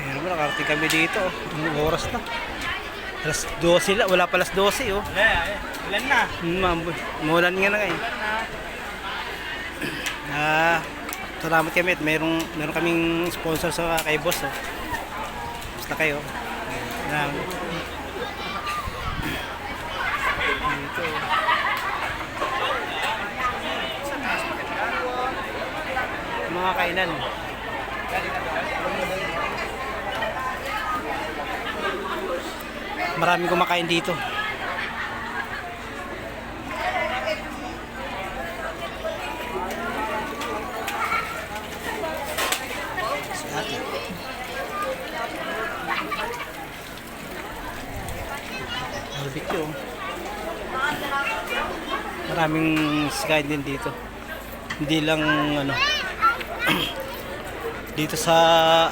Pero mo, nakarating kami dito. oh. Anong oras na? Alas 12 la. Wala pa alas 12 oh. Wala, eh. Ulan na. Hmm, Mulan nga na ngayon. Ah, salamat kami at mayroong, mayroong kaming sponsor sa kay boss. Oh. Basta kayo. Dito. Mga kainan. Maraming kumakain dito. Maraming sky din dito. Hindi lang ano dito sa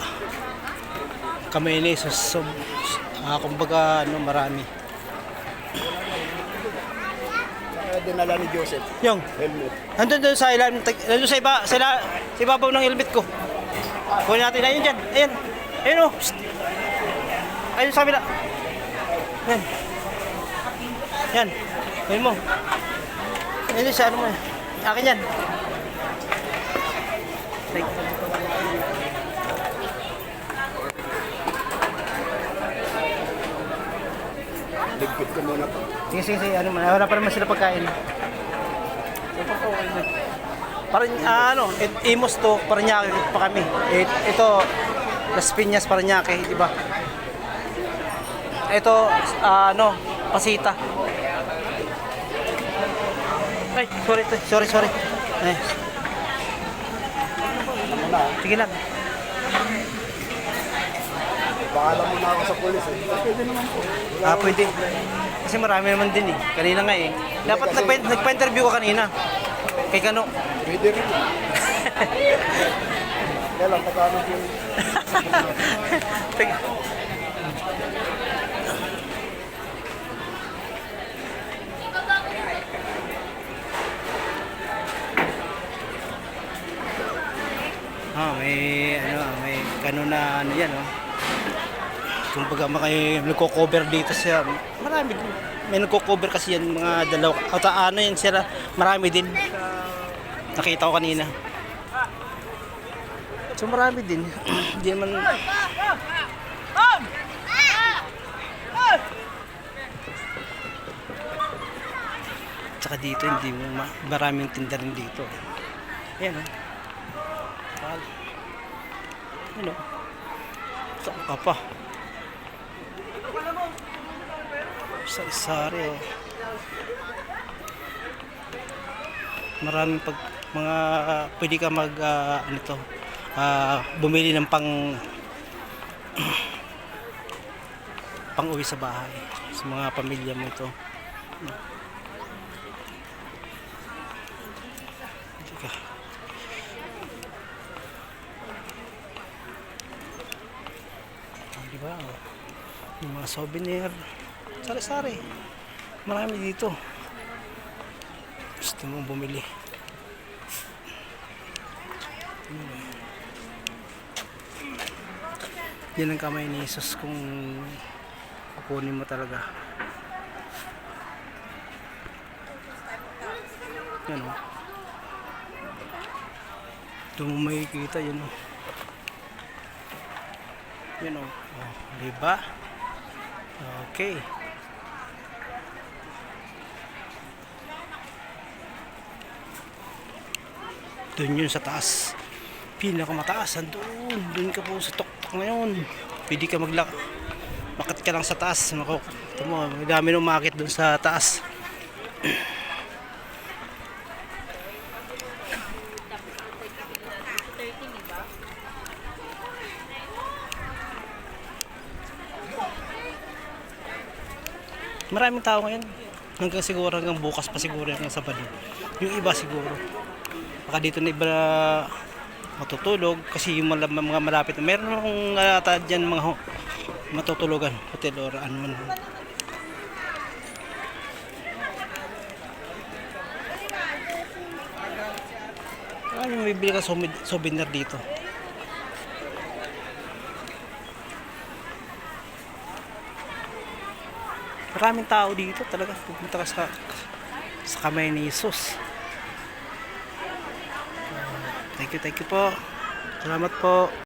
Kamene so, so ah, kumbaga ano marami. Uh, dinala ni Joseph. Yung Helmet. Nandun doon sa ilalim, tag- nandun sa iba, sa, ila, sa ibabaw ng helmet ko. Kunin natin, ayun dyan, ayun. Ayun oh. Psst. Ayun sa kabila. Yan. Yan. Ayun mo. Ayun sa ano mo. eh. Akin yan. Like, Ligpit ko muna to. sige, sige, sige, ano man. Wala pa naman sila pagkain. Parang ah, ano, it, Imos to, Paranaque pa kami. It, ito, Las Piñas, Paranaque, di ba? Ito, ah, ano, Pasita. Ay, sorry, sorry, sorry. Na? sige lang. Baka alam mo na ako sa pulis eh. Pwede naman po. Ah, pwede. Kasi marami naman din eh. Kanina nga eh. Dapat nagpa- nagpa-interview ka kanina. Kay Kano. Pwede rin. Kaya lang, pagkano po. Teka. Ah, may ano, may kano na ano yan, oh. Kumbaga may nagko-cover dito siya. Marami din. May nagko-cover kasi yan mga dalaw. Ta, ano yan sila, marami din. Nakita ko kanina. So marami din. Hindi naman Tsaka dito hindi mo ma- maraming tinda rin dito. Ayan o. Mahal. Ayan o. Saan ka pa? Sari-sari o. Maraming pag mga pwede ka mag ah, ano to, ah, bumili ng pang pang uwi sa bahay sa mga pamilya mo ito. Teka. Ah, di ba? Oh. Yung mga souvenir. Sari-sari. Marami dito. Gusto mo bumili. Yan ang kamay ni Jesus kung kukunin mo talaga. Yan o. Ito mo makikita yun o. Yan o. Oh, diba? Okay. Doon yun sa taas. Pinakamataas. Doon. Doon ka po sa tuktok na yun. Pwede ka maglak. Makat ka lang sa taas. Mako. Mo. Dami nung umakit doon sa taas. Maraming tao ngayon. Hanggang siguro hanggang bukas pa siguro hanggang Sabado. Yung iba siguro. Baka dito na iba matutulog kasi yung mala- mga malapit na meron akong uh, dyan mga ho, matutulogan hotel or ano man ah yung bibili ka souvenir dito Maraming tao dito talaga. Pupunta ka sa, sa kamay ni Jesus. Thank you, thank you po. Salamat po.